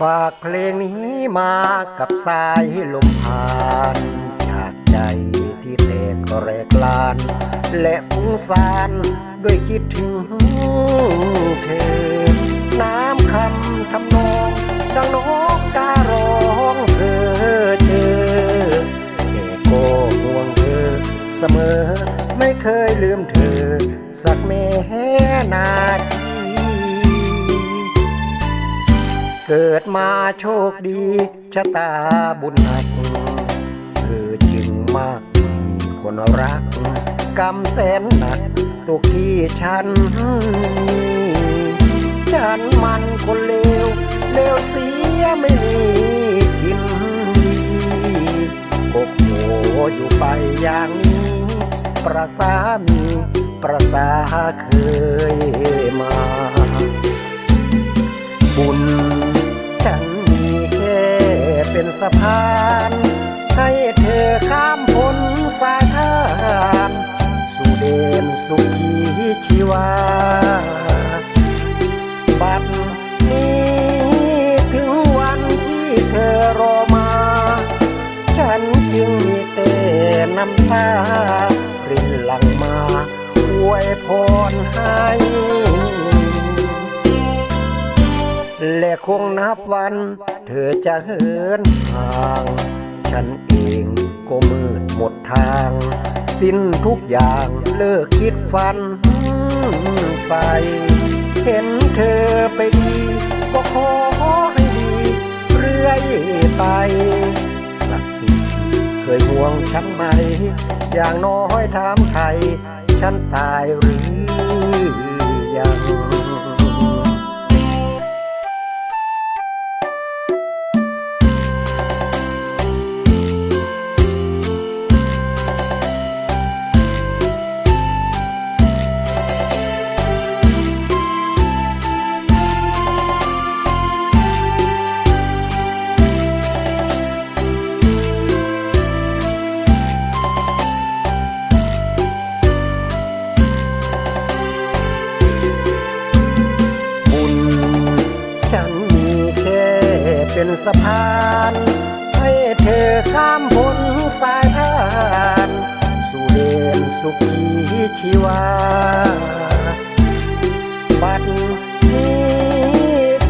ฝากเพลงนี้มากับสายลมผ่านจากใจที่แตกแรกลาน และฟุ้งซ่านด้วยคิดถึงเธอ น้ำคำทำนองดังนกการ้องเธอเจอแต่ก็ห่วงเธอเสมอ ไม่เคยลืมเธอ สักแม่นาที เกิดมาโชคดีชะตาบุญหนักเธอจึงมากมีคนรัก กรรมแสนหนักตกที่ฉัน ฉันมันคนเลวเลวเสียไม่มีกินโอ้โหอยู่ไปอย่างนี้ประสามีประสาเคยมา วาบัดนี้ถึงวันที่เธอรอมา ฉันจึงมีแต่น้ำตารินหลังมาอวยพรให้ และคงนับวัน เธอจะเหินห่าง ฉันเองก็มืดหมดทาง สิ้นทุกอย่างเลิกคิดฝัน ไป เห็นเธอไปดี ก็ขอให้ดี เรื่อยไปสักทีเคยห่วงฉันไหม อย่างน้อยถามไทย ฉันตายหรือยัง เป็นสะพาน ให้เธอข้ามบนสายทานสู่เดนสุขีชีวา บัดนี้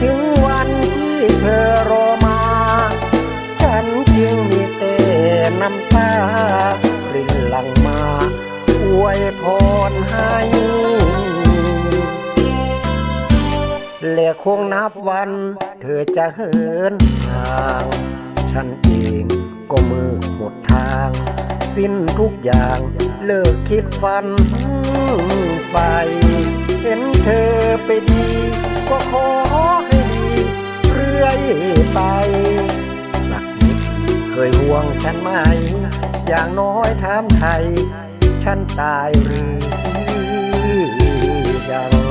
ถึงวันที่เธอรอมา ฉันจึงมีแต่น้ำตา และคงนับวัน เธอจะเหินห่าง ฉันเองก็มือหมดทาง สิ้นทุกอย่างเลิกคิดฝันไป เห็นเธอไปดี ก็ขอให้ดีเรื่อยไปสักนิดเคยห่วงฉันไหม อย่างน้อยถามไทย ฉันตายหรือยัง